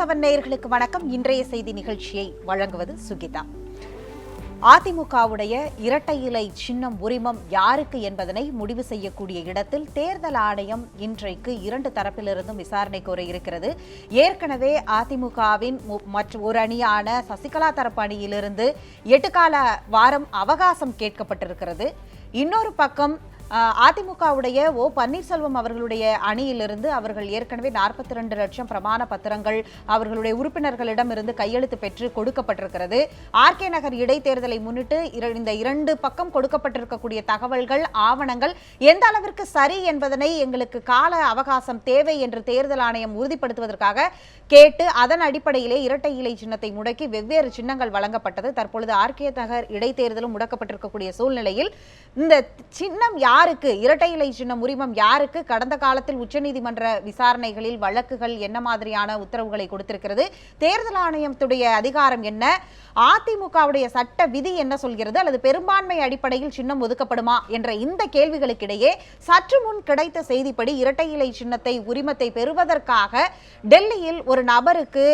Seven நேயர்களுக்கு வணக்கம். இன்றைய செய்தி நிகழ்ச்சியை வழங்குவது சுகிதா. அதிமுகவுடைய இரட்டை இலை சின்னம் உரிமம் யாருக்கு என்பதனை முடிவு செய்யக்கூடிய இடத்தில் தேர்தல் ஆணையம் இன்றைக்கு இரண்டு தரப்பிலிருந்தும் விசாரணை கோர இருக்கிறது. ஏற்கனவே அதிமுகவின் மற்ற ஒரு அணியான சசிகலா தரப்பு அணியிலிருந்து எட்டு கால வாரம் அவகாசம் கேட்கப்பட்டிருக்கிறது. இன்னொரு பக்கம் அதிமுகவுடைய ஓ பன்னீர்செல்வம் அவர்களுடைய அணியிலிருந்து அவர்கள் ஏற்கனவே நாற்பத்தி ரெண்டு லட்சம் பிரமாண பத்திரங்கள் அவர்களுடைய உறுப்பினர்களிடம் இருந்து கையெழுத்து பெற்று கொடுக்கப்பட்டிருக்கிறது. ஆர்கே நகர் இடைத்தேர்தலை முன்னிட்டு இந்த இரண்டு பக்கம் கொடுக்கப்பட்டிருக்கக்கூடிய தகவல்கள் ஆவணங்கள் எந்த அளவிற்கு சரி என்பதனை எங்களுக்கு கால அவகாசம் தேவை என்று தேர்தல் ஆணையம் உறுதிப்படுத்துவதற்காக கேட்டு அதன் அடிப்படையிலே இரட்டை இலை சின்னத்தை முடக்கி வெவ்வேறு சின்னங்கள் வழங்கப்பட்டது. தற்பொழுது ஆர்கே நகர் இடைத்தேர்தலும் முடக்கப்பட்டிருக்கக்கூடிய சூழ்நிலையில் இந்த சின்னம் யாருக்கு இரட்டை இலை சின்னம் உரிமம் யாருக்கு கடந்த காலத்தில் உச்சநீதிமன்ற விசாரணைகளில் வழக்குகள் என்ன மாதிரியான உத்தரவுகளை கொடுத்திருக்கிறது தேர்தல் ஆணையத்துடைய அதிகாரம் என்ன அதிமுகவுடைய சட்ட விதி என்ன சொல்கிறது அல்லது பெரும்பான்மை அடிப்படையில் சின்னம் ஒதுக்கப்படுமா என்ற இந்த கேள்விகளுக்கிடையே சற்று முன் கிடைத்த செய்திப்படி இரட்டை இலை சின்னத்தை உரிமத்தை பெறுவதற்காக டெல்லியில் ஒரு நபருக்கு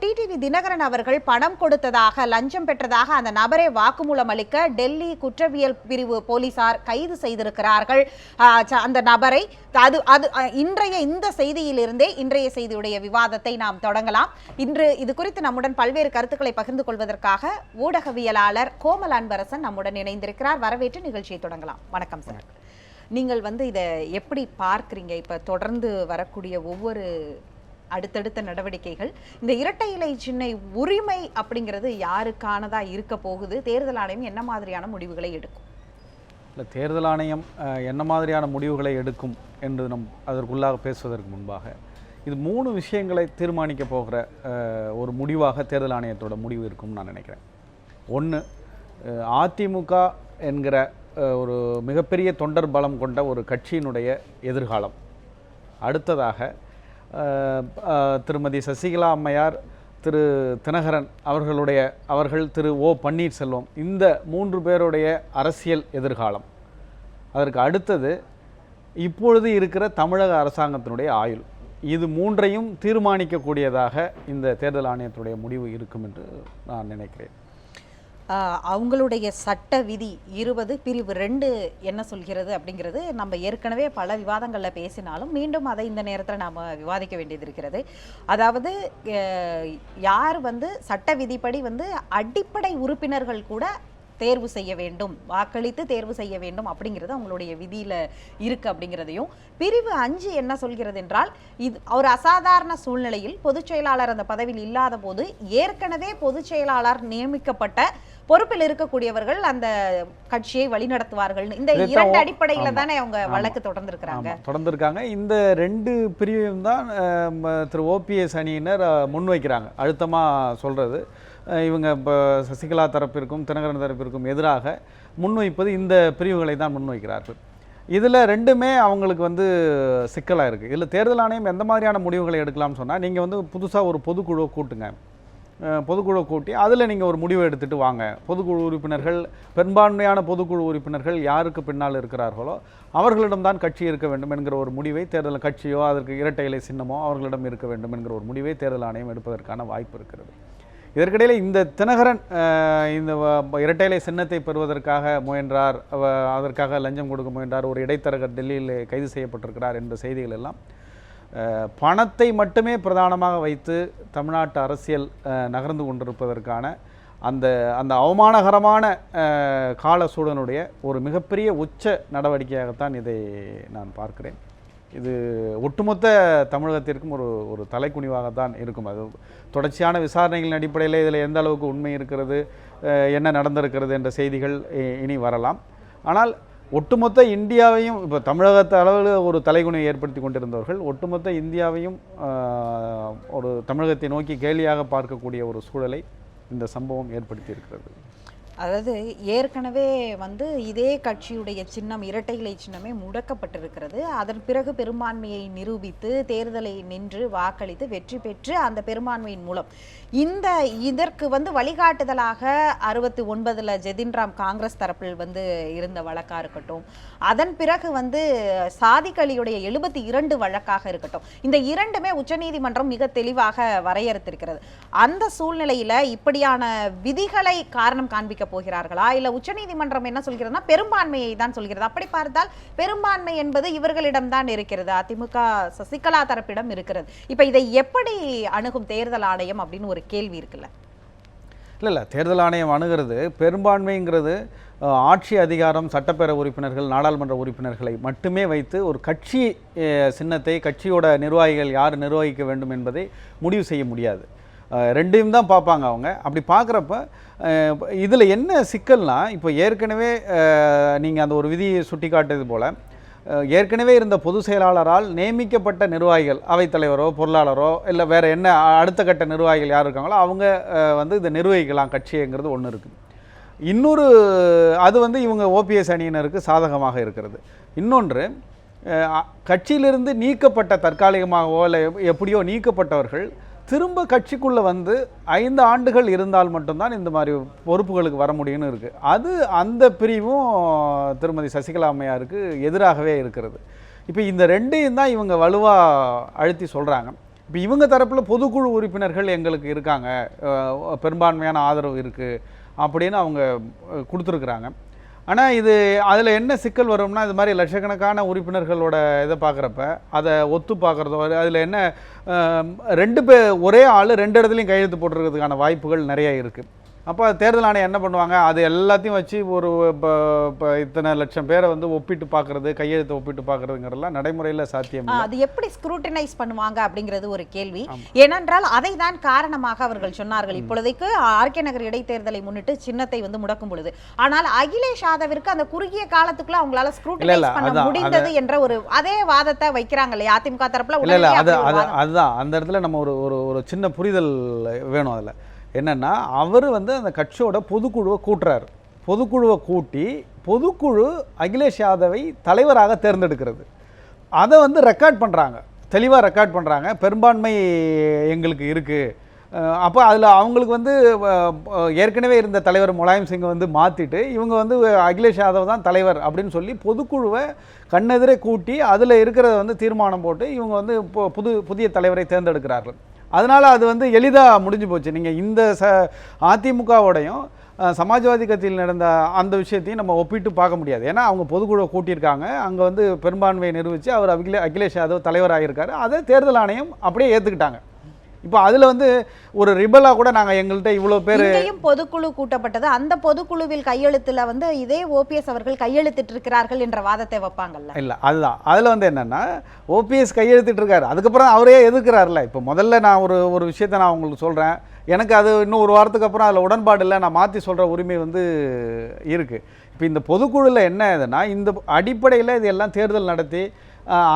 டிடிவி தினகரன் அவர்கள் பணம் கொடுத்ததாக லஞ்சம் பெற்றதாக அந்த நபரே வாக்குமூலம் அளிக்க டெல்லி குற்றவியல் பிரிவு போலீசார் கைது செய்திருக்கிறார்கள். அந்த நபரை அது அது இன்றைய இந்த செய்தியிலிருந்தே இன்றைய செய்தியுடைய விவாதத்தை நாம் தொடங்கலாம். இன்று இது குறித்து நம்முடன் பல்வேறு கருத்துக்களை பகிர்ந்து கொள்வதற்காக ஊடகவியலாளர் கோமல் அன்பரசன் நம்முடன் இணைந்திருக்கிறார். வரவேற்று நிகழ்ச்சியை தொடங்கலாம். வணக்கம் சார். நீங்கள் வந்து இதை எப்படி பார்க்குறீங்க? இப்போ தொடர்ந்து வரக்கூடிய ஒவ்வொரு அடுத்தடுத்த நடவடிக்கைகள். இந்த இரட்டை இலை சின்ன உரிமை அப்படிங்கிறது யாருக்கானதா இருக்க போகுது? தேர்தல் ஆணையம் என்ன மாதிரியான முடிவுகளை எடுக்கும்? இல்லை தேர்தல் ஆணையம் என்ன மாதிரியான முடிவுகளை எடுக்கும் என்று நம் அதற்குள்ளாக பேசுவதற்கு முன்பாக இது மூணு விஷயங்களை தீர்மானிக்க போகிற ஒரு முடிவாக தேர்தல் ஆணையத்தோட முடிவு இருக்கும்னு நான் நினைக்கிறேன். ஒன்று அதிமுக என்கிற ஒரு மிகப்பெரிய தொண்டர் பலம் கொண்ட ஒரு கட்சியினுடைய எதிர்காலம். அடுத்ததாக திருமதி சசிகலா அம்மையார் திரு தினகரன் அவர்களுடைய அவர்கள் திரு ஓ பன்னீர்செல்வம் இந்த மூன்று பேருடைய அரசியல் எதிர்காலம். அதற்கு அடுத்தது இப்பொழுது இருக்கிற தமிழக அரசாங்கத்தினுடைய ஆயுள். இது மூன்றையும் தீர்மானிக்கக்கூடியதாக இந்த தேர்தல் ஆணையத்துடைய முடிவு இருக்கும் என்று நான் நினைக்கிறேன். அவங்களுடைய சட்ட விதி இருபது பிரிவு ரெண்டு என்ன சொல்கிறது அப்படிங்கிறது நம்ம ஏற்கனவே பல விவாதங்களில் பேசினாலும் மீண்டும் அதை இந்த நேரத்தில் நாம் விவாதிக்க வேண்டியது இருக்கிறது. அதாவது யார் வந்து சட்ட விதிப்படி வந்து அடிப்படை உறுப்பினர்கள் கூட தேர்வு செய்ய வேண்டும் வாக்களித்து தேர்வு செய்ய வேண்டும் அப்படிங்கிறது அவங்களுடைய விதியில் இருக்குது அப்படிங்கிறதையும். பிரிவு அஞ்சு என்ன சொல்கிறது என்றால் இது ஒரு அசாதாரண சூழ்நிலையில் பொதுச் செயலாளர் அந்த பதவியில் இல்லாத போது ஏற்கனவே பொதுச் செயலாளர் நியமிக்கப்பட்ட பொறுப்பில் இருக்கக்கூடியவர்கள் அந்த கட்சியை வழிநடத்துவார்கள் இந்த இரண்டு அடிப்படையில. தானே அவங்க. வழக்கு தொடர்ந்திருக்கிறாங்க. தொடர்ந்துருக்காங்க. இந்த ரெண்டு பிரிவையும் தான் திரு ஓபிஎஸ் அணியினர் முன்வைக்கிறாங்க. அழுத்தமாக சொல்கிறது இவங்க இப்போ சசிகலா தரப்பிற்கும் தினகரன் தரப்பிற்கும் எதிராக முன்வைப்பது இந்த பிரிவுகளை தான் முன்வைக்கிறார்கள். இதில் ரெண்டுமே அவங்களுக்கு வந்து சிக்கலாக இருக்குது இதில் தேர்தல் ஆணையம் எந்த மாதிரியான முடிவுகளை எடுக்கலாம்னு சொன்னால் நீங்கள் வந்து புதுசாக ஒரு பொதுக்குழுவை கூட்டுங்க. பொதுக்குழு கூட்டி அதில் நீங்கள் ஒரு முடிவு எடுத்துகிட்டு வாங்க. பொதுக்குழு உறுப்பினர்கள் பெரும்பான்மையான பொதுக்குழு உறுப்பினர்கள் யாருக்கு பின்னால் இருக்கிறார்களோ அவர்களிடம்தான் கட்சி இருக்க வேண்டும் என்கிற ஒரு முடிவை தேர்தல் கட்சியோ அதற்கு இரட்டை இலை சின்னமோ அவர்களிடம் இருக்க வேண்டும் என்கிற ஒரு முடிவை தேர்தல் ஆணையம் எடுப்பதற்கான வாய்ப்பு இருக்கிறது. இதற்கிடையில் இந்த தினகரன் இந்த இரட்டை இலை சின்னத்தை பெறுவதற்காக முயன்றார் அதற்காக லஞ்சம் கொடுக்க முயன்றார் ஒரு இடைத்தரகர் டெல்லியில் கைது செய்யப்பட்டிருக்கிறார் என்ற செய்திகள் எல்லாம் பணத்தை மட்டுமே பிரதானமாக வைத்து தமிழ்நாட்டு அரசியல் நகர்ந்து கொண்டிருப்பதற்கான அந்த அந்த அவமானகரமான கால சூழலுடைய ஒரு மிகப்பெரிய உச்ச நடவடிக்கையாகத்தான் இதை நான் பார்க்கிறேன். இது ஒட்டுமொத்த தமிழகத்திற்கும் ஒரு ஒரு தலைக்குனிவாகத்தான் இருக்கும். அது தொடர்ச்சியான விசாரணைகளின் அடிப்படையில் இதில் எந்த அளவுக்கு உண்மை இருக்கிறது என்ன நடந்திருக்கிறது என்ற செய்திகள் இ- இனி வரலாம். ஆனால் ஒட்டுமொத்த இந்தியாவையும் இப்போ தமிழகத்து அளவில் ஒரு தலைகுணை ஏற்படுத்தி கொண்டிருந்தவர்கள் ஒட்டுமொத்த இந்தியாவையும் ஒரு தமிழகத்தை நோக்கி கேலியாக பார்க்கக்கூடிய ஒரு சூழலை இந்த சம்பவம் ஏற்படுத்தி இருக்கிறது அதாவது ஏற்கனவே வந்து இதே கட்சியுடைய சின்னம் இரட்டை இலை சின்னமே முடக்கப்பட்டிருக்கிறது. அதன் பிறகு பெரும்பான்மையை நிரூபித்து தேர்தலை நின்று வாக்களித்து வெற்றி பெற்று அந்த பெரும்பான்மையின் மூலம். இந்த இதற்கு வந்து வழிகாட்டுதலாக அறுபத்தி ஒன்பதில் ஜெதின்ராம் காங்கிரஸ் தரப்பில் வந்து இருந்த வழக்காக இருக்கட்டும் அதன் பிறகு வந்து சாதிக்கலியுடைய எழுபத்தி இரண்டு வழக்காக இருக்கட்டும் இந்த இரண்டுமே உச்சநீதிமன்றம் மிக தெளிவாக வரையறுத்திருக்கிறது. அந்த சூழ்நிலையில் இப்படியான விதிகளை காரணம் காண்பிக்க போகிறார்களா? இல்ல உச்சநீதிமன்றம் என்ன சொல்கிறதுனா பெரும்பான்மையை தான் சொல்கிறது. அப்படி பார்த்தால் பெரும்பான்மை என்பது இவர்களிடம் தான் இருக்கிறது. அதிமுக சசிகலா தரப்பிடம் இருக்கிறது. இப்ப இதை எப்படி அணுகும் தேர்தல் ஆணையம் அப்படின்னு ஒரு கேள்வி இருக்குல்ல. இல்லை இல்லை. தேர்தல் ஆணையம் அணுகிறது. பெரும்பான்மைங்கிறது ஆட்சி அதிகாரம் சட்டப்பேர உறுப்பினர்கள் நாடாளுமன்ற உறுப்பினர்களை மட்டுமே வைத்து ஒரு கட்சி சின்னத்தை கட்சியோட நிர்வாகிகள் யார் நிர்வகிக்க வேண்டும் என்பதை முடிவு செய்ய முடியாது. ரெண்டையும் தான் பார்ப்பாங்க அவங்க. அப்படி பார்க்குறப்ப இதில் என்ன சிக்கல்னா இப்போ ஏற்கனவே நீங்கள் அந்த ஒரு விதியை சுட்டி காட்டுறது போல் ஏற்கனவே இருந்த பொதுச் செயலாளரால் நியமிக்கப்பட்ட நிர்வாகிகள் அவைத்தலைவரோ பொருளாளரோ இல்லை வேறு என்ன அடுத்த கட்ட நிர்வாகிகள் யார் இருக்காங்களோ அவங்க வந்து இதை நிர்வகிக்கலாம் கட்சிங்கிறது ஒன்று இருக்குது இன்னொரு அது வந்து இவங்க ஓபிஎஸ் அணியினருக்கு சாதகமாக இருக்கிறது. இன்னொன்று கட்சியிலிருந்து நீக்கப்பட்ட தற்காலிகமாகவோ இல்லை எப்படியோ நீக்கப்பட்டவர்கள் திரும்ப கட்சிக்குள்ளே வந்து ஐந்து ஆண்டுகள் இருந்தால் மட்டும்தான் இந்த மாதிரி பொறுப்புகளுக்கு வர முடியும்னு இருக்குது அது அந்த பிரிவும் திருமதி சசிகலா அம்மையாருக்கு எதிராகவே இருக்கிறது. இப்போ இந்த ரெண்டையும் தான் இவங்க வலுவாக அழுத்தி சொல்கிறாங்க இப்போ இவங்க தரப்பில் பொதுக்குழு உறுப்பினர்கள் எங்களுக்கு இருக்காங்க. பெரும்பான்மையான ஆதரவு இருக்குது அப்படின்னு அவங்க கொடுத்துருக்குறாங்க. ஆனால் இது அதில் என்ன சிக்கல் வரும்னா இது மாதிரி லட்சக்கணக்கான உறுப்பினர்களோட இதை பார்க்குறப்ப அதை ஒத்து பார்க்குறதோ அதில் என்ன ரெண்டு பே ஒரே ஆள் ரெண்டு இடத்துலையும் கையெழுத்து போட்டுருக்கிறதுக்கான வாய்ப்புகள் நிறைய இருக்குது அப்போ தேர்தல் ஆணையம் என்ன பண்ணுவாங்க? அது எல்லாத்தையும் வச்சு ஒரு இப்போ இப்போ இத்தனை லட்சம் பேரை வந்து ஒப்பிட்டு பார்க்குறது கையெழுத்தை ஒப்பிட்டு பார்க்குறதுங்கிறதெல்லாம் நடைமுறையில் சாத்தியம் அது எப்படி ஸ்க்ரூட்டினைஸ் பண்ணுவாங்க அப்படிங்கிறது ஒரு கேள்வி. ஏனென்றால் அதை தான் காரணமாக அவர்கள் சொன்னார்கள். இப்பொழுதைக்கு ஆர்கே நகர் இடைத்தேர்தலை முன்னிட்டு சின்னத்தை வந்து முடக்கும் பொழுது. ஆனால் அகிலேஷ் யாதவிற்கு அந்த குறுகிய காலத்துக்குள்ள அவங்களால ஸ்க்ரூட்டினைஸ் பண்ண முடிந்தது என்ற ஒரு அதே வாதத்தை வைக்கிறாங்க இல்லையா? அதிமுக தரப்புல. அதுதான். அந்த இடத்துல நம்ம ஒரு ஒரு சின்ன புரிதல் வேணும் அதில். என்னென்னா அவர் வந்து அந்த கட்சியோட பொதுக்குழுவை கூட்டுறாரு. பொதுக்குழுவை கூட்டி பொதுக்குழு அகிலேஷ் யாதவை தலைவராக தேர்ந்தெடுக்கிறது. அதை வந்து ரெக்கார்ட் பண்ணுறாங்க தெளிவாக ரெக்கார்ட் பண்ணுறாங்க பெரும்பான்மை எங்களுக்கு இருக்குது அப்போ அதில் அவங்களுக்கு வந்து ஏற்கனவே இருந்த தலைவர் முலாயம் சிங்கை வந்து மாற்றிட்டு இவங்க வந்து அகிலேஷ் யாதவ் தான் தலைவர் அப்படின்னு சொல்லி பொதுக்குழுவை கண்ணெதிரே கூட்டி அதில் இருக்கிறத வந்து தீர்மானம் போட்டு இவங்க வந்து புது புதிய தலைவரை தேர்ந்தெடுக்கிறார்கள். அதனால் அது வந்து எளிதாக முடிஞ்சு போச்சு. நீங்கள் இந்த ச அதிமுகவோடையும் சமாஜ்வாதி கட்சியில் நடந்த அந்த விஷயத்தையும் நம்ம ஒப்பிட்டு பார்க்க முடியாது. ஏன்னா அவங்க பொதுக்குழுவை கூட்டியிருக்காங்க. அங்கே வந்து பெரும்பான்மையை நிரூபித்து அவர் அகிலே அகிலேஷ் யாதவ் தலைவராக இருக்கார் அதை தேர்தல் ஆணையம் அப்படியே ஏற்றுக்கிட்டாங்க இப்போ அதில் வந்து ஒரு ரிபலாக கூட நாங்கள் எங்கள்கிட்ட இவ்வளோ பேர் பொதுக்குழு கூட்டப்பட்டது. அந்த பொதுக்குழுவில் கையெழுத்துல வந்து இதே ஓபிஎஸ் அவர்கள் கையெழுத்திட்டு இருக்கிறார்கள் என்ற வாதத்தை வைப்பாங்கல்ல. இல்லை அதுதான். அதில் வந்து என்னென்னா ஓபிஎஸ் கையெழுத்திட்டு இருக்காரு அதுக்கப்புறம் அவரே எதிர்க்கிறார்ல இப்போ முதல்ல நான் ஒரு ஒரு விஷயத்தை நான் உங்களுக்கு சொல்கிறேன் எனக்கு அது இன்னும் ஒரு வாரத்துக்கு அப்புறம் அதில் உடன்பாடு இல்லை. நான் மாற்றி சொல்கிற உரிமை வந்து இருக்குது இப்போ இந்த பொதுக்குழுவில் என்ன இதுன்னா இந்த அடிப்படையில் இது எல்லாம் தேர்தல் நடத்தி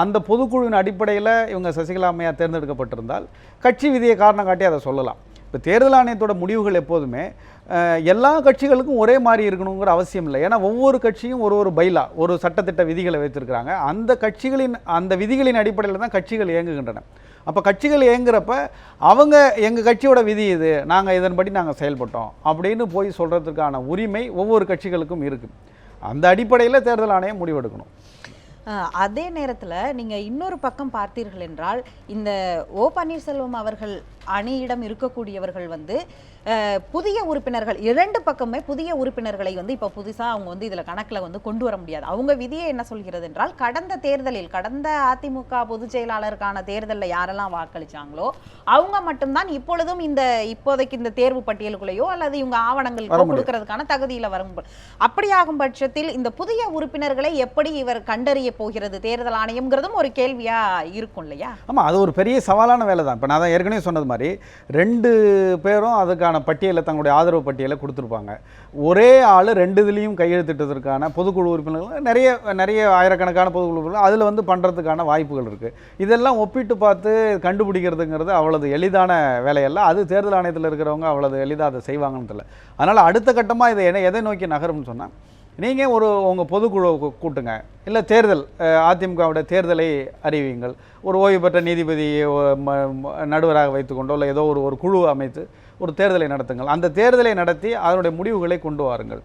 அந்த பொதுக்குழுவின் அடிப்படையில் இவங்க சசிகலா அம்மையார் தேர்ந்தெடுக்கப்பட்டிருந்தால் கட்சி விதியை காரணம் காட்டி அதை சொல்லலாம். இப்போ தேர்தல் ஆணையத்தோட முடிவுகள் எப்போதுமே எல்லா கட்சிகளுக்கும் ஒரே மாதிரி இருக்கணுங்கிற அவசியம் இல்லை. ஏன்னா ஒவ்வொரு கட்சியும் ஒரு ஒரு பைலா ஒரு சட்டத்திட்ட விதிகளை வைத்திருக்கிறாங்க. அந்த கட்சிகளின் அந்த விதிகளின் அடிப்படையில் தான் கட்சிகள் இயங்குகின்றன. அப்போ கட்சிகள் இயங்குறப்ப அவங்க எங்கள் கட்சியோட விதி இது நாங்கள் இதன்படி நாங்கள் செயல்பட்டோம் அப்படின்னு போய் சொல்கிறதுக்கான உரிமை ஒவ்வொரு கட்சிகளுக்கும் இருக்குது அந்த அடிப்படையில் தேர்தல் ஆணையம் முடிவெடுக்கணும். அதே நேரத்தில் நீங்கள் இன்னொரு பக்கம் பார்த்தீர்கள் என்றால் இந்த ஓ பன்னீர்செல்வம் அவர்கள் அணியிடம் இருக்கக்கூடியவர்கள் வந்து புதிய உறுப்பினர்கள் இரண்டு பக்கமே புதிய உறுப்பினர்களை வந்து இப்போ புதுசா அவங்க வந்து இதுல கணக்குல வந்து கொண்டு வர முடியாது. அவங்க விதியை என்ன சொல்கிறது என்றால் கடந்த தேர்தலில் கடந்த அதிமுக பொதுச் செயலாளருக்கான தேர்தலில் யாரெல்லாம் வாக்களிச்சாங்களோ அவங்க மட்டும்தான் இப்பொழுதும் இந்த இப்போதைக்கு இந்த தேர்வு பட்டியலுக்குள்ளேயோ அல்லது இவங்க வர ஆவணங்களுக்கோ. கொடுக்கறதுக்கான தகுதியில வரும் அப்படியாகும் பட்சத்தில் இந்த புதிய உறுப்பினர்களை எப்படி இவர் கண்டறிய போகிறது? தேர்தல் ஆணையம்ங்கிறதும் ஒரு கேள்வியா இருக்கும் இல்லையா? ஆமாம் அது ஒரு பெரிய சவாலான வேலை தான் இப்போ நான் தான் ஏற்கனவே சொன்னது மாதிரி மாதிரி ரெண்டு பேரும் அதுக்கான பட்டியலை தங்களுடைய ஆதரவு பட்டியலை கொடுத்துருப்பாங்க. ஒரே ஆள் ரெண்டு இதுலேயும் கையெழுத்திட்டதற்கான பொதுக்குழு உறுப்பினர்கள் நிறைய நிறைய ஆயிரக்கணக்கான பொதுக்குழு உறுப்பினர்கள் அதில் வந்து பண்ணுறதுக்கான வாய்ப்புகள் இருக்குது இதெல்லாம் ஒப்பிட்டு பார்த்து கண்டுபிடிக்கிறதுங்கிறது அவ்வளவு எளிதான வேலையல்ல. அது தேர்தல் ஆணையத்தில் இருக்கிறவங்க அவ்வளவு எளிதாக அதை செய்வாங்கன்னு தெரியல. அதனால் அடுத்த கட்டமாக இதை என்ன எதை நோக்கி நகரும்னு சொன்னால் நீங்கள் ஒரு உங்கள் பொதுக்குழு கூட்டுங்க. இல்லை தேர்தல் அதிமுகவுடைய தேர்தலை அறிவியுங்கள். ஒரு ஓய்வு பெற்ற நீதிபதியை ம- நடுவராக வைத்துக்கொண்டோ இல்லை ஏதோ ஒரு ஒரு குழு அமைத்து ஒரு தேர்தலை நடத்துங்கள். அந்த தேர்தலை நடத்தி அதனுடைய முடிவுகளை கொண்டு வாருங்கள்.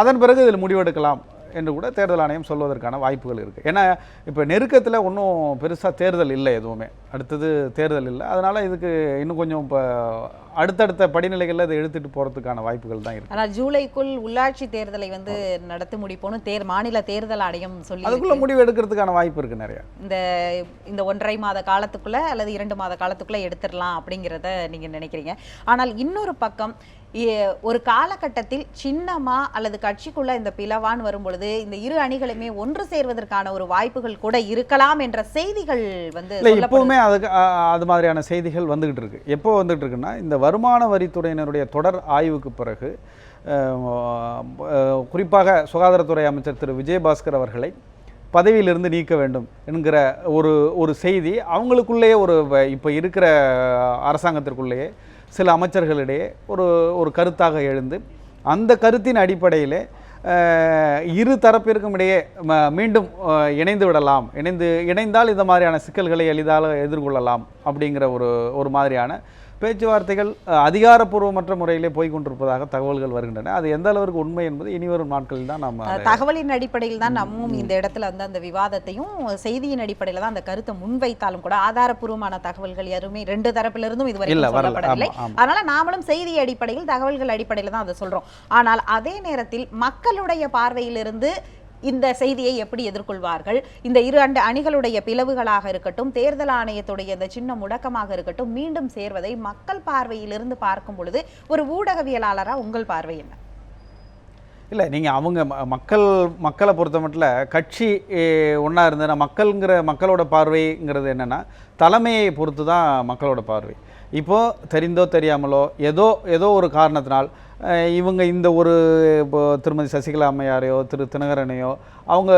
அதன் பிறகு இதில் முடிவெடுக்கலாம் என்று கூட தேர்தல் ஆணையம் சொல்வதற்கான வாய்ப்புகள் இருக்குது ஏன்னா இப்போ நெருக்கத்தில் ஒன்றும் பெருசாக தேர்தல் இல்லை எதுவுமே. அடுத்தது தேர்தல் இல்லை. அதனால் இதுக்கு இன்னும் கொஞ்சம் இப்போ அடுத்தடுத்த படிநிலைகளில் இதை எடுத்துகிட்டு போகிறதுக்கான வாய்ப்புகள் தான் இருக்குது ஆனால் ஜூலைக்குள் உள்ளாட்சி தேர்தலை வந்து நடத்தி முடிப்போம்னு தேர் மாநில தேர்தல் ஆணையம் சொல்லி அதுக்குள்ளே முடிவு எடுக்கிறதுக்கான வாய்ப்பு இருக்குது நிறையா. இந்த இந்த ஒன்றரை மாத காலத்துக்குள்ள அல்லது இரண்டு மாத காலத்துக்குள்ள எடுத்துடலாம் அப்படிங்கிறத நீங்க நினைக்கிறீங்க. ஆனால் இன்னொரு பக்கம் ஒரு காலகட்டத்தில் சின்னமா அல்லது கட்சிக்குள்ள இந்த பிளவான் வரும் பொழுது இந்த இரு அணிகளுமே ஒன்று சேர்வதற்கான ஒரு வாய்ப்புகள் கூட இருக்கலாம் என்ற செய்திகள் வந்து. இப்போவுமே அதுக்கு அது மாதிரியான செய்திகள் வந்துகிட்டு இருக்கு. எப்போ வந்துகிட்டு இருக்குன்னா இந்த வருமான வரித்துறையினருடைய தொடர் ஆய்வுக்கு பிறகு குறிப்பாக சுகாதாரத்துறை அமைச்சர் திரு. விஜயபாஸ்கர் அவர்களை பதவியிலிருந்து நீக்க வேண்டும் என்கிற ஒரு ஒரு செய்தி அவங்களுக்குள்ளேயே ஒரு இப்போ இருக்கிற அரசாங்கத்திற்குள்ளேயே சில அமைச்சர்களிடையே ஒரு ஒரு கருத்தாக எழுந்து அந்த கருத்தின் அடிப்படையிலே இரு தரப்பிற்கும் இடையே ம- மீண்டும் இணைந்து விடலாம். இணைந்து இணைந்தால் இந்த மாதிரியான சிக்கல்களை எளிதாக எதிர்கொள்ளலாம் அப்படிங்கிற ஒரு ஒரு மாதிரியான பேச்சுவார்த்தைகள் அதிகாரப்பூர்வமற்ற முறையிலே போய் கொண்டிருப்பதாக தகவல்கள் வருகின்றன அது எந்த அளவிற்கு உண்மை என்பது இனிவரும் நாட்களில் தான் நாம் அஹ், தகவலின் அடிப்படையில் தான் நம்மும் இந்த இடத்துல வந்து அந்த விவாதத்தையும் செய்தியின் அடிப்படையில் தான் அந்த கருத்தை முன்வைத்தாலும் கூட ஆதாரப்பூர்வமான தகவல்கள் யாருமே ரெண்டு தரப்பிலிருந்தும் வரல. சொல்லப்படவில்லை. அதனால நாமளும் செய்தி அடிப்படையில் தகவல்கள் அடிப்படையில் தான் அதை சொல்றோம் ஆனால் அதே நேரத்தில் மக்களுடைய பார்வையிலிருந்து இந்த செய்தியை எப்படி எதிர்கொள்வார்கள்? இந்த இரு அண்டு அணிகளுடைய பிளவுகளாக இருக்கட்டும் தேர்தல் ஆணையத்துடைய இந்த சின்ன முடக்கமாக இருக்கட்டும் மீண்டும் சேர்வதை மக்கள் பார்வையிலிருந்து பார்க்கும் பொழுது ஒரு ஊடகவியலாளரா உங்கள் பார்வை என்ன? இல்லை நீங்கள் அவங்க ம- மக்கள் மக்களை பொறுத்த மட்டும் கட்சி ஒன்றா இருந்ததுன்னா மக்கள்ங்கிற மக்களோட பார்வைங்கிறது என்னென்னா தலைமையை பொறுத்து தான் மக்களோட பார்வை. இப்போது தெரிந்தோ தெரியாமலோ ஏதோ ஏதோ ஒரு காரணத்தினால் இவங்க இந்த ஒரு இப்போ திருமதி சசிகலா அம்மையாரையோ திரு தினகரனையோ அவங்க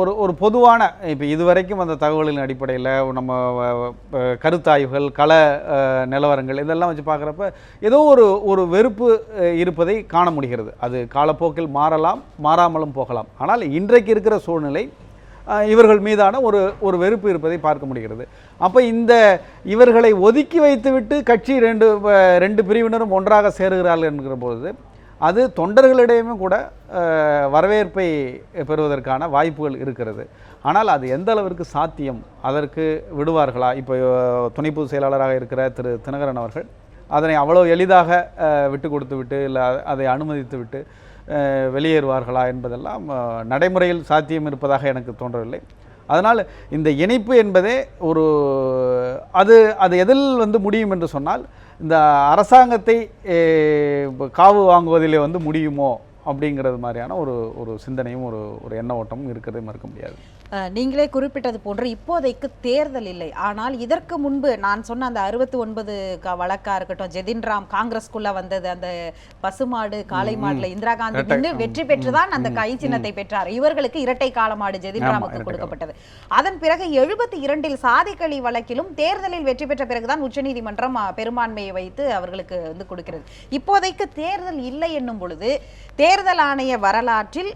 ஒரு ஒரு பொதுவான இப்போ இதுவரைக்கும் அந்த தகவலின் அடிப்படையில் நம்ம கருத்தாய்வுகள் கள நிலவரங்கள் இதெல்லாம் வச்சு பார்க்குறப்ப ஏதோ ஒரு ஒரு வெறுப்பு இருப்பதை காண முடிகிறது. அது காலப்போக்கில் மாறலாம் மாறாமலும் போகலாம். ஆனால் இன்றைக்கு இருக்கிற சூழ்நிலை இவர்கள் மீதான ஒரு ஒரு வெறுப்பு இருப்பதை பார்க்க முடிகிறது. அப்போ இந்த இவர்களை ஒதுக்கி வைத்துவிட்டு கட்சி ரெண்டு ரெண்டு பிரிவினரும் ஒன்றாக சேருகிறார்கள் என்கிற பொழுது அது தொண்டர்களிடையுமே கூட வரவேற்பை பெறுவதற்கான வாய்ப்புகள் இருக்கிறது. ஆனால் அது எந்த அளவிற்கு சாத்தியம்? அதற்கு விடுவார்களா? இப்போ துணை பொதுச் செயலாளராக இருக்கிற திரு தினகரன் அவர்கள் அதனை அவ்வளோ எளிதாக விட்டு கொடுத்து விட்டு இல்லை அதை அனுமதித்து விட்டு வெளியேறுவார்களா என்பதெல்லாம் நடைமுறையில் சாத்தியம் இருப்பதாக எனக்கு தோன்றவில்லை. அதனால் இந்த இணைப்பு என்பதே ஒரு அது அது எதில் வந்து முடியும் என்று சொன்னால் இந்த அரசாங்கத்தை காவு வாங்குவதிலே வந்து முடியுமோ அப்படிங்கிறது மாதிரியான ஒரு ஒரு சிந்தனையும் ஒரு ஒரு எண்ண ஓட்டமும் இருக்கிறதே மறுக்க முடியாது. நீங்களே குறிப்பிட்டது போன்று இப்போதைக்கு தேர்தல் இல்லை. ஆனால் இதற்கு முன்பு நான் சொன்ன அந்த அறுபத்தி ஒன்பது வழக்கா இருக்கட்டும் ஜெதின் ராம் காங்கிரஸ்குள்ள வந்தது அந்த பசுமாடு காளை மாடுல இந்திரா காந்தி. நின்று வெற்றி பெற்றுதான் அந்த கை சின்னத்தை பெற்றார். இவர்களுக்கு இரட்டை காலமாடு ஜெதின் ஆமா, ராமுக்கு இரட்டை கொடுக்கப்பட்டது. அதன் பிறகு எழுபத்தி இரண்டில் சாதிக்களி வழக்கிலும் தேர்தலில் வெற்றி பெற்ற பிறகுதான் உச்சநீதிமன்றம் பெரும்பான்மையை வைத்து அவர்களுக்கு வந்து கொடுக்கிறது. இப்போதைக்கு தேர்தல் இல்லை என்னும் பொழுது தேர்தல் ஆணைய வரலாற்றில்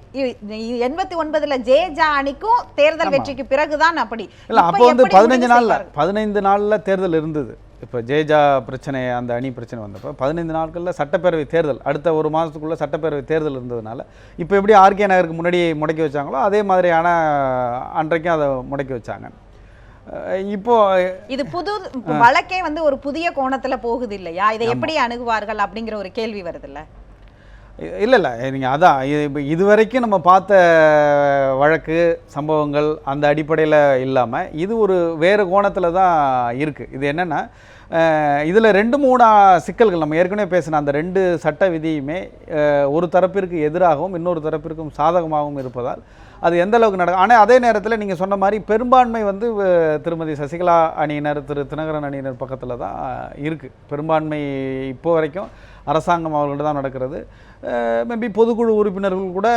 எண்பத்தி ஒன்பதுல ஜேஜா அணிக்கும் தேர்தல். வெற்றிக்கு பிறகுதான் அப்படி. இல்லை அப்போ வந்து பதினஞ்சு நாளில்? பதினைந்து நாளில் தேர்தல் இருந்தது. இப்போ ஜெயஜா பிரச்சனை அந்த அணி பிரச்சனை வந்தப்போ பதினைந்து நாட்களில் சட்டப்பேரவை தேர்தல் அடுத்த ஒரு மாதத்துக்குள்ளே சட்டப்பேரவை தேர்தல் இருந்ததுனால இப்போ எப்படி ஆர்கே நகருக்கு முன்னாடி முடக்கி வச்சாங்களோ அதே மாதிரியான அன்றைக்கும் அதை முடக்கி வச்சாங்க. இப்போ இது புது வழக்கே வந்து ஒரு புதிய கோணத்துல போகுது இல்லையா? இதை எப்படி அணுகுவார்கள் அப்படிங்கிற ஒரு கேள்வி வருது இல்ல இல்லை இல்லை நீங்கள் அதான் இது இப்போ இதுவரைக்கும் நம்ம பார்த்த வழக்கு சம்பவங்கள் அந்த அடிப்படையில் இல்லாமல் இது ஒரு வேறு கோணத்தில் தான் இருக்குது இது என்னென்னா இதில் ரெண்டு மூணு சிக்கல்கள் நம்ம ஏற்கனவே பேசின அந்த ரெண்டு சட்ட விதியுமே ஒரு தரப்பிற்கு எதிராகவும் இன்னொரு தரப்பிற்கும் சாதகமாகவும் இருப்பதால் அது எந்த அளவுக்கு நடக்கும் ஆனால் அதே நேரத்தில் நீங்கள் சொன்ன மாதிரி பெரும்பான்மை வந்து திருமதி சசிகலா அணியினர் திரு தினகரன் அணியினர் பக்கத்தில் தான் இருக்குது பெரும்பான்மை இப்போ வரைக்கும் அரசாங்கம் அவர்கள்ட்ட தான் நடக்கிறது. மேபி பொதுக்குழு உறுப்பினர்கள் கூட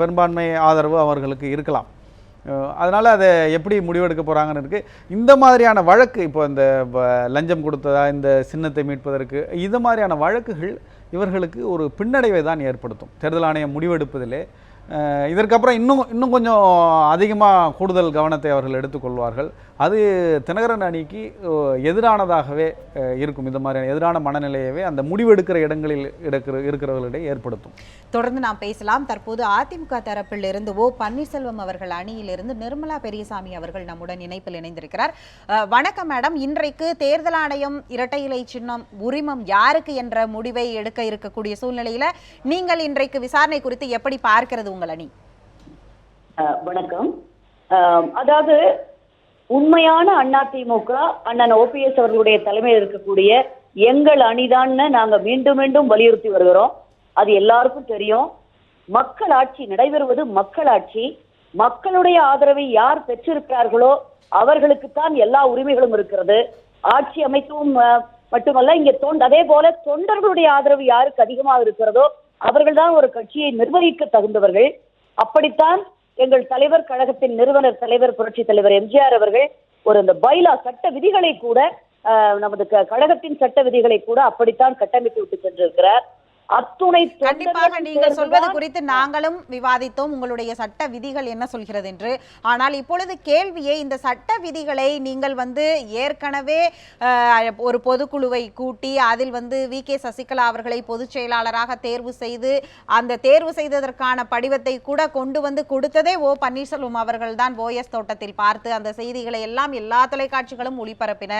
பெரும்பான்மை ஆதரவு அவர்களுக்கு இருக்கலாம். அதனால் அதை எப்படி முடிவெடுக்க போகிறாங்கன்னு இருக்குது இந்த மாதிரியான வழக்கு இப்போ இந்த லஞ்சம் கொடுத்ததா இந்த சின்னத்தை மீட்பதற்கு இது மாதிரியான வழக்குகள் இவர்களுக்கு ஒரு பின்னடைவை தான் ஏற்படுத்தும். தேர்தல் ஆணையம் முடிவெடுப்பதிலே இதற்கப்புறம் இன்னும் இன்னும் கொஞ்சம் அதிகமாக கூடுதல் கவனத்தை அவர்கள் எடுத்துக்கொள்வார்கள். அது தினகரன் அணிக்கு எதிரானதாகவே இருக்கும். இந்த மாதிரியான எதிரான மனநிலையவே அந்த முடிவெடுக்கிற இடங்களில் எடுக்கிற இருக்கிறவர்களிடையே ஏற்படுத்தும். தொடர்ந்து நாம் பேசலாம். தற்போது அதிமுக தரப்பில் இருந்து ஓ பன்னீர்செல்வம் அவர்கள் அணியிலிருந்து நிர்மலா பெரியசாமி அவர்கள் நம்முடன் இணைப்பில் இணைந்திருக்கிறார். வணக்கம் மேடம். இன்றைக்கு தேர்தல் ஆணையம் இரட்டை இலை சின்னம் உரிமம் யாருக்கு என்ற முடிவை எடுக்க இருக்கக்கூடிய சூழ்நிலையில நீங்கள் இன்றைக்கு விசாரணை குறித்து எப்படி பார்க்கிறது? உங்கள் அணி. வணக்கம். அதாவது உண்மையான அண்ணா திமுக அண்ணன் ஓபிஎஸ் அவர்களுடைய தலைமையில் இருக்கக்கூடிய எங்கள் அணிதான்னு நாங்க மீண்டும் மீண்டும் வலியுறுத்தி வருகிறோம். அது எல்லாருக்கும் தெரியும். மக்கள் ஆட்சி நடைபெறுவது மக்களாட்சி மக்களுடைய ஆதரவை யார் பெற்றிருக்கிறார்களோ அவர்களுக்குத்தான் எல்லா உரிமைகளும் இருக்கிறது. ஆட்சி அமைக்கவும் மட்டுமல்ல இங்க தொண்ட அதே போல தொண்டர்களுடைய ஆதரவு யாருக்கு அதிகமாக இருக்கிறதோ அவர்கள்தான் ஒரு கட்சியை நிர்வகிக்க தகுந்தவர்கள். அப்படித்தான் எங்கள் தலைவர் கழகத்தின் நிறுவனர் தலைவர் புரட்சி தலைவர் எம்ஜிஆர் அவர்கள் ஒரு இந்த பைலா சட்ட விதிகளை கூட அஹ், நமது க- கழகத்தின் சட்ட விதிகளை கூட அப்படித்தான் கட்டமைத்து விட்டு சென்றிருக்கிறார். அத்துணை கண்டிப்பாக நீங்கள் சொல்வது குறித்து நாங்களும் விவாதித்தோம். உங்களுடைய சட்ட விதிகள் என்ன சொல்கிறது என்று. ஆனால் இப்பொழுது கேள்வியே இந்த சட்ட விதிகளை நீங்கள் வந்து ஏற்கனவே ஒரு பொதுக்குழுவை கூட்டி அதில் வந்து வி. கே. சசிகலா அவர்களை பொதுச் செயலாளராக தேர்வு செய்து அந்த தேர்வு செய்ததற்கான படிவத்தை கூட கொண்டு வந்து கொடுத்ததே ஓ. பன்னீர்செல்வம் அவர்கள் தான் ஓஎஸ் தோட்டத்தில் பார்த்து அந்த செய்திகளை எல்லாம் எல்லா தொலைக்காட்சிகளும் ஒளிபரப்பின.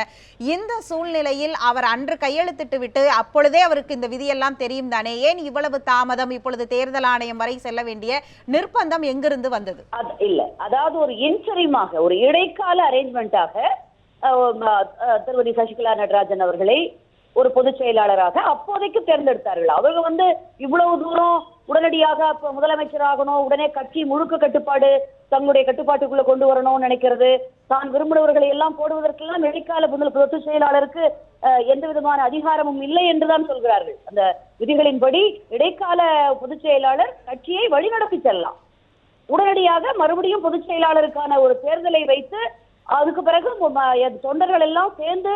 இந்த சூழ்நிலையில் அவர் அன்று கையெழுத்திட்டு விட்டு அப்பொழுதே அவருக்கு இந்த விதியெல்லாம் தெரியும் தானே ஏன் இவ்வளவு தாமதம்? இப்பொழுது தேர்தல் ஆணையம் வரை செல்ல வேண்டிய நிர்பந்தம் எங்கிருந்து வந்தது? இல்ல. அதாவது ஒரு இன்சரிமாக ஒரு இடைக்கால அரேஞ்ச்மெண்டாக திருமதி சசிகலா நடராஜன் அவர்களை ஒரு பொதுச் செயலாளராக அப்போதைக்கு தேர்ந்தெடுத்தார்கள். அவங்க வந்து இவ்வளவு தூரம் உடனடியாக அப்ப முதலமைச்சராகணும் உடனே கட்சி முழுக்க கட்டுப்பாடு தங்களுடைய கட்டுப்பாட்டுக்குள்ள கொண்டு வரணும்னு நினைக்கிறது. தான் விரும்பினவர்களை எல்லாம் போடுவதற்கெல்லாம் இடைக்கால முதல் பொதுச் செயலாளருக்கு அஹ், எந்த விதமான அதிகாரமும் இல்லை என்றுதான் சொல்கிறார்கள். அந்த விதிகளின்படி இடைக்கால பொதுச் செயலாளர் கட்சியை வழிநடத்தி செல்லலாம். உடனடியாக மறுபடியும் பொதுச் செயலாளருக்கான ஒரு தேர்தலை வைத்து அதுக்கு பிறகு தொண்டர்கள் எல்லாம் சேர்ந்து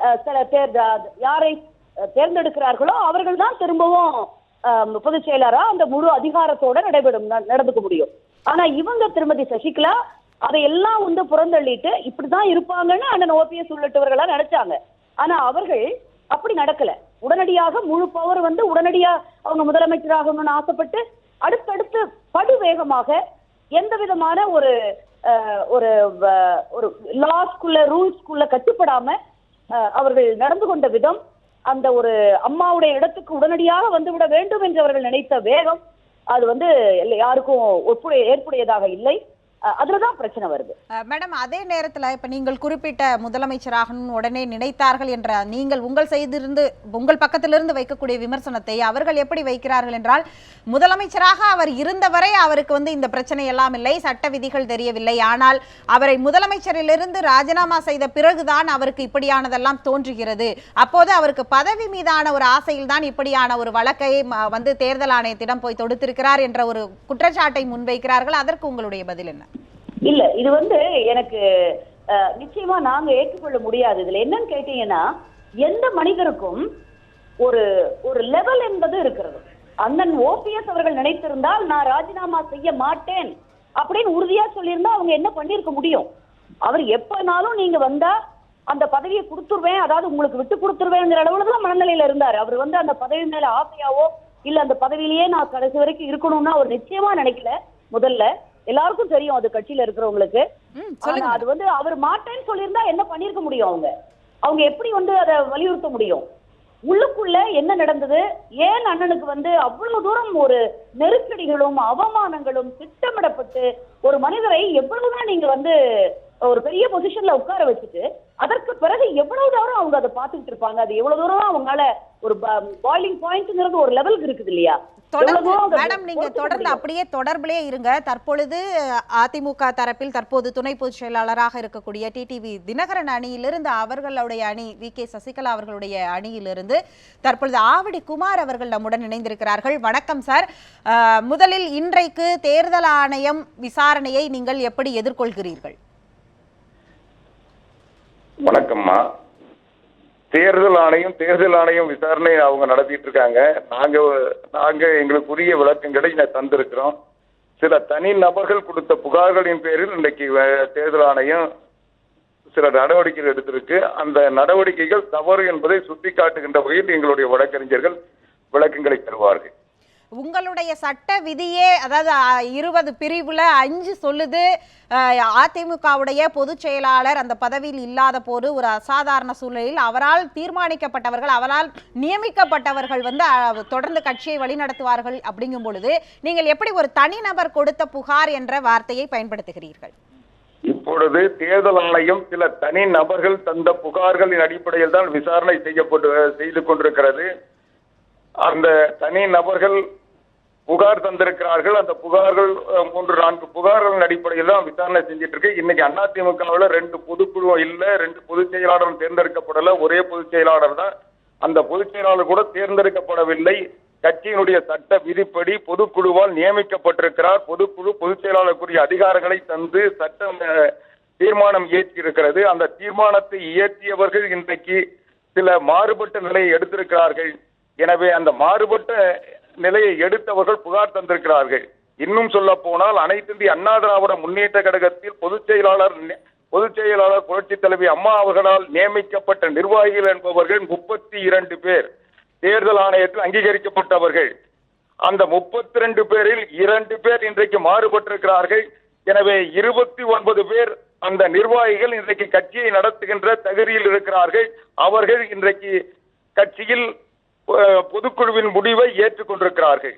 அஹ், சில தேர் யாரை தேர்ந்தெடுக்கிறார்களோ அவர்கள் தான் திரும்பவும் பொதுச் செயலாளரா அந்த முழு அதிகாரத்தோட நடைபெறும் ந- நடந்துக்க முடியும். ஆனா இவங்க திருமதி சசிகலா அதையெல்லாம் வந்து புறந்தள்ளிட்டு இப்படிதான் இருப்பாங்கன்னு அண்ணன் ஓபிஎஸ் உள்ளிட்டவர்களா நினைச்சாங்க. ஆனா அவர்கள் அப்படி நடக்கல. உடனடியாக முழு பவர் வந்து உடனடியா அவங்க முதலமைச்சராகணும்னு ஆசைப்பட்டு அடுத்தடுத்து படு வேகமாக எந்த விதமான ஒரு அஹ், ஒரு வ- ஒரு லாஸ்குள்ள ரூல்ஸ்குள்ள கட்டுப்படாம அஹ், அவர்கள் நடந்து கொண்ட விதம் அந்த ஒரு அம்மாவுடைய இடத்துக்கு உடனடியாக வந்துவிட வேண்டும் என்று அவர்கள் நினைத்த வேகம் அது வந்து யாருக்கும் ஒப்புடைய ஏற்புடையதாக இல்லை. அதுலதான் பிரச்சனை வருது. மேடம் அதே நேரத்துல இப்ப நீங்கள் குறிப்பிட்ட முதலமைச்சராகணும் உடனே நினைத்தார்கள் என்ற நீங்கள் உங்கள் செய்திருந்து உங்கள் பக்கத்திலிருந்து வைக்கக்கூடிய விமர்சனத்தை அவர்கள் எப்படி வைக்கிறார்கள் என்றால் முதலமைச்சராக அவர் இருந்தவரை அவருக்கு வந்து இந்த பிரச்சனை எல்லாம் இல்லை சட்ட விதிகள் தெரியவில்லை. ஆனால் அவரை முதலமைச்சரிலிருந்து ராஜினாமா செய்த பிறகுதான் அவருக்கு இப்படியானதெல்லாம் தோன்றுகிறது. அப்போது அவருக்கு பதவி மீதான ஒரு ஆசையில் தான் இப்படியான ஒரு வழக்கை வந்து தேர்தல் ஆணையத்திடம் போய் தொடுத்திருக்கிறார் என்ற ஒரு குற்றச்சாட்டை முன்வைக்கிறார்கள். அதற்கு உங்களுடைய பதில் என்ன? இல்ல இது வந்து எனக்கு நிச்சயமா நாங்க ஏற்றுக்கொள்ள முடியாது. இதுல என்னன்னு கேட்டீங்கன்னா எந்த மனிதருக்கும் ஒரு ஒரு லெவல் என்பது இருக்கிறது. அண்ணன் ஓபிஎஸ் அவர்கள் நினைத்திருந்தால் நான் ராஜினாமா செய்ய மாட்டேன் அப்படின்னு உறுதியா சொல்லியிருந்தா அவங்க என்ன பண்ணிருக்க முடியும்? அவர் எப்பனாலும் நீங்க வந்தா அந்த பதவியை கொடுத்துருவேன் அதாவது உங்களுக்கு விட்டு கொடுத்துருவேங்கிற அளவுல தான் மனநிலையில இருந்தார். அவர் வந்து அந்த பதவி மேல ஆசையாவோ இல்ல அந்த பதவியிலேயே நான் கடைசி வரைக்கும் இருக்கணும்னா அவர் நிச்சயமா நினைக்கல முதல்ல. எல்லாருக்கும் தெரியும் அது கட்சியில இருக்கிறவங்களுக்கு. ஆனா அது வந்து அவர் மாட்டேன்னு சொல்லியிருந்தா என்ன பண்ணிருக்க முடியும் அவங்க? அவங்க எப்படி வந்து அதை வலியுறுத்த முடியும்? உள்ளுக்குள்ள என்ன நடந்தது? ஏன் அண்ணனுக்கு வந்து அவ்வளவு தூரம் ஒரு நெருக்கடிகளும் அவமானங்களும் திட்டமிடப்பட்டு ஒரு மனிதரை எவ்வளவுதான் நீங்க வந்து ஒரு பெரிய பொசிஷன்ல உட்கார வச்சுட்டு அதற்கு பிறகு எவ்வளவு தூரம் அவங்க அதை பார்த்துக்கிட்டு இருப்பாங்க? அது எவ்வளவு தூரம் அவங்களால ஒரு பாயிலிங் பாயிண்ட்ங்கிறது ஒரு லெவலுக்கு இருக்குது இல்லையா? மேடம் நீங்க தொடர்ந்து? அப்படியே தொடர்பிலே இருங்க. தற்பொழுது அதிமுக தரப்பில் தற்போது துணை பொதுச் செயலாளராக இருக்கக்கூடிய டிடிவி தினகரன் அணியிலிருந்து அவர்களுடைய அணி வி. கே. சசிகலா அவர்களுடைய அணியிலிருந்து தற்பொழுது ஆவடி குமார் அவர்கள் நம்முடன் இணைந்திருக்கிறார்கள். வணக்கம் சார். முதலில் இன்றைக்கு தேர்தல் ஆணையம் விசாரணையை நீங்கள் எப்படி எதிர்கொள்கிறீர்கள்? வணக்கம்மா. தேர்தல் ஆணையம் தேர்தல் ஆணையம் விசாரணை அவங்க நடத்திட்டு இருக்காங்க. நாங்க நாங்க எங்களுக்குரிய விளக்கங்களை நான் தந்திருக்கிறோம். சில தனி நபர்கள் கொடுத்த புகார்களின் பேரில் இன்றைக்கு தேர்தல் ஆணையம் சில நடவடிக்கைகள் எடுத்திருக்கு. அந்த நடவடிக்கைகள் தவறு என்பதை சுட்டிக்காட்டுகின்ற வகையில் எங்களுடைய வழக்கறிஞர்கள் விளக்கங்களை தருவார்கள். உங்களுடைய சட்ட விதியே அதாவது இருபது பிரிவுல அஞ்சு சொல்லுது. அதிமுகவுடைய பொதுச் செயலாளர் அந்த பதவியில் இல்லாத போது ஒரு அசாதாரண சூழ்நிலையில் அவரால் தீர்மானிக்கப்பட்டவர்கள் அவரால் நியமிக்கப்பட்டவர்கள் வந்து தொடர்ந்து கட்சியை வழிநடத்துவார்கள் அப்படிங்கும் பொழுது நீங்கள் எப்படி ஒரு தனிநபர் கொடுத்த புகார் என்ற வார்த்தையை பயன்படுத்துகிறீர்கள்? இப்பொழுது தேர்தல் ஆணையம் சில தனி நபர்கள் தந்த புகார்களின் அடிப்படையில் தான் விசாரணை செய்யப்பட்டு செய்து கொண்டிருக்கிறது. அந்த தனி நபர்கள் புகார் தந்திருக்கிறார்கள். அந்த புகார்கள் மூன்று நான்கு புகார்களின் அடிப்படையில் தான் விசாரணை செஞ்சிட்டு இருக்கு. இன்னைக்கு அதிமுகவில் ரெண்டு பொதுக்குழு இல்லை ரெண்டு பொதுச் செயலாளரும் தேர்ந்தெடுக்கப்படல. ஒரே பொதுச் செயலாளர் தான். அந்த பொதுச் செயலாளர் கூட தேர்ந்தெடுக்கப்படவில்லை. கட்சியினுடைய சட்ட விதிப்படி பொதுக்குழுவால் நியமிக்கப்பட்டிருக்கிறார். பொதுக்குழு பொதுச் செயலாளருக்குரிய அதிகாரங்களை தந்து சட்டம் தீர்மானம் இயற்றியிருக்கிறது. அந்த தீர்மானத்தை இயற்றியவர்கள் இன்றைக்கு சில மாறுபட்ட நிலையை எடுத்திருக்கிறார்கள். எனவே அந்த மாறுபட்ட நிலையை எடுத்தவர்கள் புகார் தந்திருக்கிறார்கள். இன்னும் சொல்ல போனால் அனைத்து இந்திய அண்ணா திராவிட முன்னேற்ற கழகத்தில் பொதுச் செயலாளர் பொதுச் செயலாளர் புரட்சி தலைவி அம்மா அவர்களால் நியமிக்கப்பட்ட நிர்வாகிகள் என்பவர்கள் முப்பத்தி இரண்டு பேர். தேர்தல் ஆணையத்தில் அங்கீகரிக்கப்பட்டவர்கள். அந்த முப்பத்தி ரெண்டு பேரில் இரண்டு பேர் இன்றைக்கு மாறுபட்டிருக்கிறார்கள். எனவே இருபத்தி ஒன்பது பேர் அந்த நிர்வாகிகள் இன்றைக்கு கட்சியை நடத்துகின்ற தகுதியில் இருக்கிறார்கள். அவர்கள் இன்றைக்கு கட்சியில் பொதுக்குழுவின் முடிவை ஏற்றுக்கொண்டிருக்கிறார்கள்.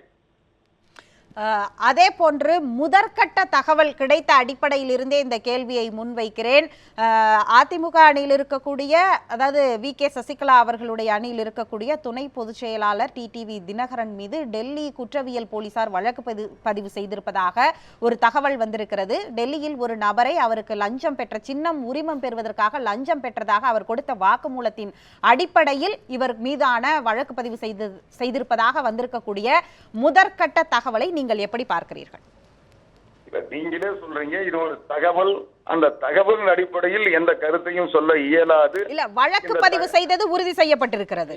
அதே போன்று முதற்கட்ட தகவல் கிடைத்த அடிப்படையில் இருந்தே இந்த கேள்வியை முன்வைக்கிறேன். அதிமுக அணியில் இருக்கக்கூடிய அதாவது வி. கே. சசிகலா அவர்களுடைய அணியில் இருக்கக்கூடிய துணை பொதுச் செயலாளர் டிடிவி தினகரன் மீது டெல்லி குற்றவியல் போலீசார் வழக்கு பதிவு பதிவு செய்திருப்பதாக ஒரு தகவல் வந்திருக்கிறது. டெல்லியில் ஒரு நபரை அவருக்கு லஞ்சம் பெற்ற சின்னம் உரிமம் பெறுவதற்காக லஞ்சம் பெற்றதாக அவர் கொடுத்த வாக்குமூலத்தின் அடிப்படையில் இவர் மீதான வழக்கு பதிவு செய்து செய்திருப்பதாக வந்திருக்கக்கூடிய முதற்கட்ட தகவலை நீங்கள் எப்படி பார்க்கிறீர்கள்? நீங்களே சொல்றீங்க இது ஒரு தகவல். அந்த தகவலின் அடிப்படையில் எந்த கருத்தையும் சொல்ல இயலாது. இல்ல வழக்கு பதிவு செய்தது உறுதி செய்யப்பட்டிருக்கிறது.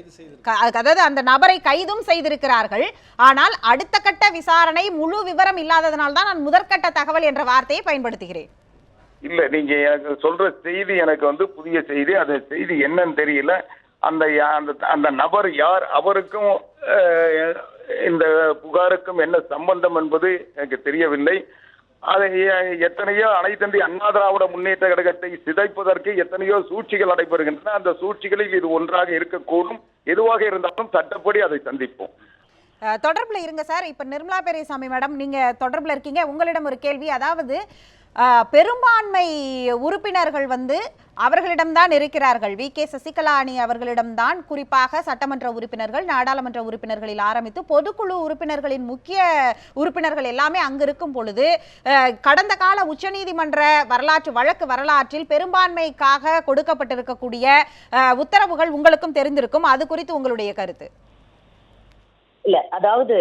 அதாவது அந்த நபரை கைதும் செய்திருக்கிறார்கள். ஆனால் அடுத்த கட்ட விசாரணை முழு விவரம் இல்லாததனால் தான் நான் முதற்கட்ட தகவல் என்ற வார்த்தையை பயன்படுத்துகிறேன். இல்ல நீங்க எனக்கு சொல்ற செய்தி எனக்கு வந்து புதிய செய்தி. அந்த செய்தி என்னன்னு தெரியல. அந்த அந்த அந்த நபர் யார்? அவருக்கும் இந்த புகாருக்கும் என்ன சம்பந்தம் என்பது எனக்கு தெரியவில்லை. அதை எத்தனையோ அனைத்தந்தி அண்ணா திராவிட முன்னேற்ற கழகத்தை சிதைப்பதற்கு எத்தனையோ சூழ்ச்சிகள் நடைபெறுகின்றன. அந்த சூழ்ச்சிகளில் இது ஒன்றாக இருக்கக்கூடும். எதுவாக இருந்தாலும் சட்டப்படி அதை சந்திப்போம். தொடர்பில் தொடர்புல இருங்க சார். இப்ப நிர்மலா பெரியசாமி மேடம் நீங்க தொடர்புல இருக்கீங்க. உங்களிடம் ஒரு கேள்வி. அதாவது பெரும்பான்மை உறுப்பினர்கள் வந்து அவர்களிடம்தான் இருக்கிறார்கள். வி. கே. சசிகலா அணி அவர்களிடம்தான் குறிப்பாக சட்டமன்ற உறுப்பினர்கள் நாடாளுமன்ற உறுப்பினர்களில் ஆரம்பித்து பொதுக்குழு உறுப்பினர்களின் முக்கிய உறுப்பினர்கள் எல்லாமே அங்கு இருக்கும் பொழுது கடந்த கால உச்சநீதிமன்ற வரலாற்று வழக்கு வரலாற்றில் பெரும்பான்மைக்காக கொடுக்கப்பட்டிருக்கக்கூடிய உத்தரவுகள் உங்களுக்கும் தெரிந்திருக்கும். அது குறித்து உங்களுடைய கருத்து. இல்ல அதாவது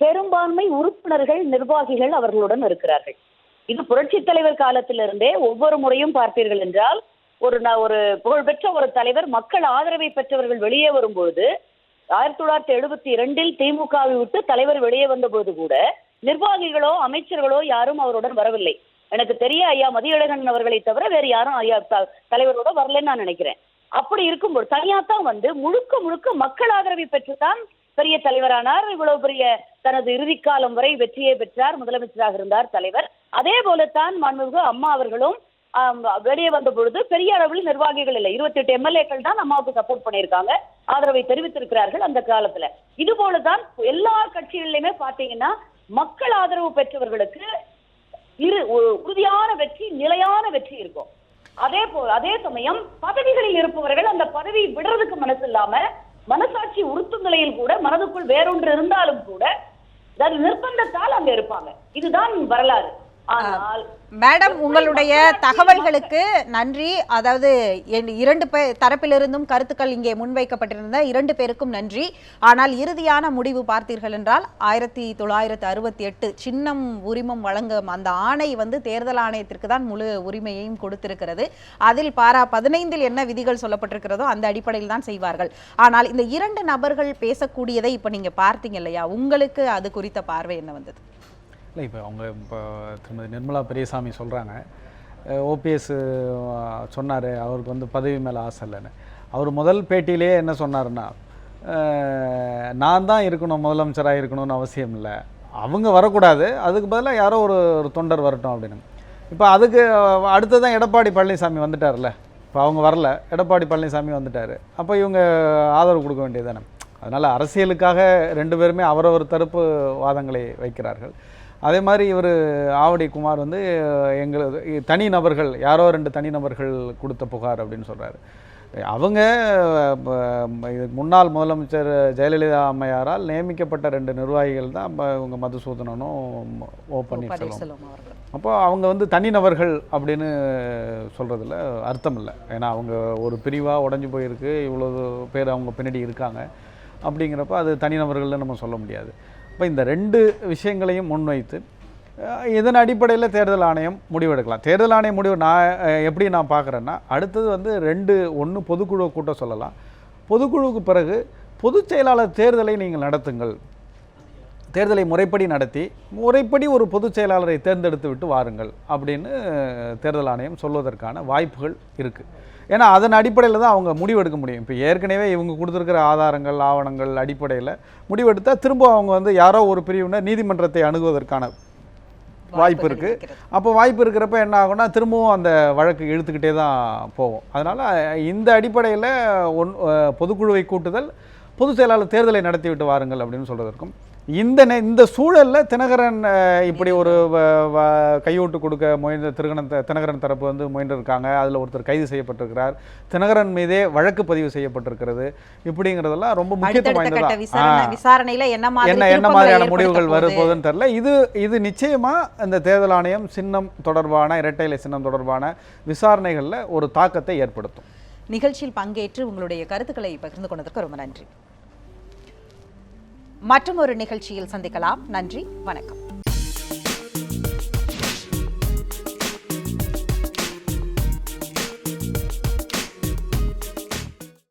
பெரும்பான்மை உறுப்பினர்கள் நிர்வாகிகள் அவர்களுடன் இருக்கிறார்கள். இது புரட்சி தலைவர் காலத்திலிருந்தே ஒவ்வொரு முறையும் பார்த்தீர்கள் என்றால் ஒரு ஒரு புகழ்பெற்ற ஒரு தலைவர் மக்கள் ஆதரவை பெற்றவர்கள் வெளியே வரும்பொழுது ஆயிரத்தி தொள்ளாயிரத்தி எழுபத்தி இரண்டில் திமுகவை விட்டு தலைவர் வெளியே வந்தபோது கூட நிர்வாகிகளோ அமைச்சர்களோ யாரும் அவருடன் வரவில்லை. எனக்கு தெரிய ஐயா மதியழகன் அவர்களை தவிர வேறு யாரும் ஐயா த- தலைவரோட வரலன்னு நான் நினைக்கிறேன். அப்படி இருக்கும்போது தனியாத்தான் வந்து முழுக்க முழுக்க மக்கள் ஆதரவை பெற்றுதான் பெரிய தலைவரானார். இவ்வளவு பெரிய தனது இறுதிக்காலம் வரை வெற்றியை பெற்றார் முதலமைச்சராக இருந்தார் தலைவர். அதே போலத்தான் மாண்புமிகு அம்மா அவர்களும் வெளியே வந்த பொழுது பெரிய அளவில் நிர்வாகிகள் இல்லை. இருபத்தி எட்டு எம்எல்ஏக்கள் தான் அம்மாவுக்கு சப்போர்ட் பண்ணியிருக்காங்க. ஆதரவை தெரிவித்திருக்கிறார்கள் அந்த காலத்துல. இது போலதான் எல்லா கட்சிகளிலுமே பாத்தீங்கன்னா மக்கள் ஆதரவு பெற்றவர்களுக்கு இரு உறுதியான வெற்றி நிலையான வெற்றி இருக்கும். அதே போல் அதே சமயம் பதவிகளில் இருப்பவர்கள் அந்த பதவி விடுறதுக்கு மனசு இல்லாம மனசாட்சி உறுத்தும் நிலையில் கூட மனதுக்குள் வேறொன்று இருந்தாலும் கூட அது நிர்பந்தத்தால் அங்க இருப்பாங்க. இதுதான் வரலாறு. மேடம் உங்களுடைய தகவல்களுக்கு நன்றி. அதாவது இரண்டு தரப்பிலிருந்தும் கருத்துக்கள் இங்கே முன்வைக்கப்பட்டிருந்த இரண்டு பேருக்கும் நன்றி. ஆனால் இறுதியான முடிவு பார்த்தீர்கள் என்றால் ஆயிரத்தி தொள்ளாயிரத்து அறுபத்தி எட்டு சின்னம் உரிமம் வழங்கும் அந்த ஆணை வந்து தேர்தல் ஆணையத்திற்கு தான் முழு உரிமையையும் கொடுத்திருக்கிறது. அதில் பாரா பதினைந்தில் என்ன விதிகள் சொல்லப்பட்டிருக்கிறதோ அந்த அடிப்படையில் தான் செய்வார்கள். ஆனால் இந்த இரண்டு நபர்கள் பேசக்கூடியதை இப்போ நீங்க பார்த்தீங்க இல்லையா? உங்களுக்கு அது குறித்த பார்வை என்ன வந்தது? இல்லை இப்போ அவங்க இப்போ திருமதி நிர்மலா பெரியசாமி சொல்கிறாங்க ஓபிஎஸ் சொன்னார் அவருக்கு வந்து பதவி மேலே ஆசை இல்லைன்னு. அவர் முதல் பேட்டியிலேயே என்ன சொன்னார்னா நான் தான் இருக்கணும் முதலமைச்சராக இருக்கணும்னு அவசியம் இல்லை. அவங்க வரக்கூடாது அதுக்கு பதிலாக யாரோ ஒரு ஒரு தொண்டர் வரட்டும் அப்படின்னு. இப்போ அதுக்கு அடுத்ததான் எடப்பாடி பழனிசாமி வந்துட்டார்ல. இப்போ அவங்க வரல எடப்பாடி பழனிசாமி வந்துட்டார். அப்போ இவங்க ஆதரவு கொடுக்க வேண்டியது தானே. அதனால் அரசியலுக்காக ரெண்டு பேருமே அவரவர் தரப்பு வாதங்களை வைக்கிறார்கள். அதே மாதிரி இவர் ஆவடி குமார் வந்து எங்களது தனி நபர்கள் யாரோ ரெண்டு தனி நபர்கள் கொடுத்த புகார் அப்படின்னு சொல்கிறாரு அவங்க இதுக்கு முன்னாள் முதலமைச்சர் ஜெயலலிதா அம்மையாரால் நியமிக்கப்பட்ட ரெண்டு நிர்வாகிகள் தான் இவங்க மதுசூதனனும் ஓ பன்னீர்செல்வம். அப்போ அவங்க வந்து தனிநபர்கள் அப்படின்னு சொல்கிறதுல அர்த்தம் இல்லை. ஏன்னா அவங்க ஒரு பிரிவாக உடஞ்சி போயிருக்கு இவ்வளவு பேர் அவங்க பின்னாடி இருக்காங்க. அப்படிங்கிறப்ப அது தனிநபர்கள்னு நம்ம சொல்ல முடியாது. இப்போ இந்த ரெண்டு விஷயங்களையும் முன்வைத்து இதன் அடிப்படையில் தேர்தல் ஆணையம் முடிவெடுக்கலாம். தேர்தல் ஆணையம் முடிவு நான் எப்படி நான் பார்க்குறேன்னா அடுத்தது வந்து ரெண்டு ஒன்று பொதுக்குழு கூட்டம் சொல்லலாம். பொதுக்குழுவுக்கு பிறகு பொதுச் செயலாளர் தேர்தலை நீங்கள் நடத்துங்கள். தேர்தலை முறைப்படி நடத்தி முறைப்படி ஒரு பொதுச் செயலாளரை தேர்ந்தெடுத்து விட்டு வாருங்கள் அப்படின்னு தேர்தல் ஆணையம் சொல்வதற்கான வாய்ப்புகள் இருக்குது ஏன்னா அதன் அடிப்படையில் தான் அவங்க முடிவெடுக்க முடியும். இப்போ ஏற்கனவே இவங்க கொடுத்துருக்கிற ஆதாரங்கள் ஆவணங்கள் அடிப்படையில் முடிவெடுத்தால் திரும்ப அவங்க வந்து யாரோ ஒரு பிரிவினர் நீதிமன்றத்தை அணுகுவதற்கான வாய்ப்பு இருக்குது. அப்போ வாய்ப்பு இருக்கிறப்ப என்ன ஆகும்னா திரும்பவும் அந்த வழக்கு இழுத்துக்கிட்டே தான் போகும் அதனால் இந்த அடிப்படையில் ஒன் பொதுக்குழுவை கூட்டுதல் பொதுச் செயலாளர் தேர்தலை நடத்தி விட்டு வாருங்கள் அப்படின்னு சொல்வதற்கும் இந்த இந்த சூழலில் தினகரன் இப்படி ஒரு கையூட்டு கொடுக்க முயன்ற திருகணன் தினகரன் தரப்பு வந்து முயன்றிருக்காங்க. அதில் ஒருத்தர் கைது செய்யப்பட்டிருக்கிறார். தினகரன் மீதே வழக்கு பதிவு செய்யப்பட்டிருக்கிறது. இப்படிங்கிறதெல்லாம் ரொம்ப முக்கியத்துவம் வாய்ந்ததா. விசாரணையில என்ன என்ன மாதிரியான முடிவுகள் போகுது? வரப்போகுதுன்னு தெரியல. இது இது நிச்சயமா இந்த தேர்தல் ஆணையம் சின்னம் தொடர்பான இரட்டை இலை சின்னம் தொடர்பான விசாரணைகள்ல ஒரு தாக்கத்தை ஏற்படுத்தும். நிகழ்ச்சியில் பங்கேற்று உங்களுடைய கருத்துக்களை பகிர்ந்து கொண்டதற்கு ரொம்ப நன்றி. மற்றும் ஒரு நிகழ்ச்சியில் சந்திக்கலாம். நன்றி வணக்கம்.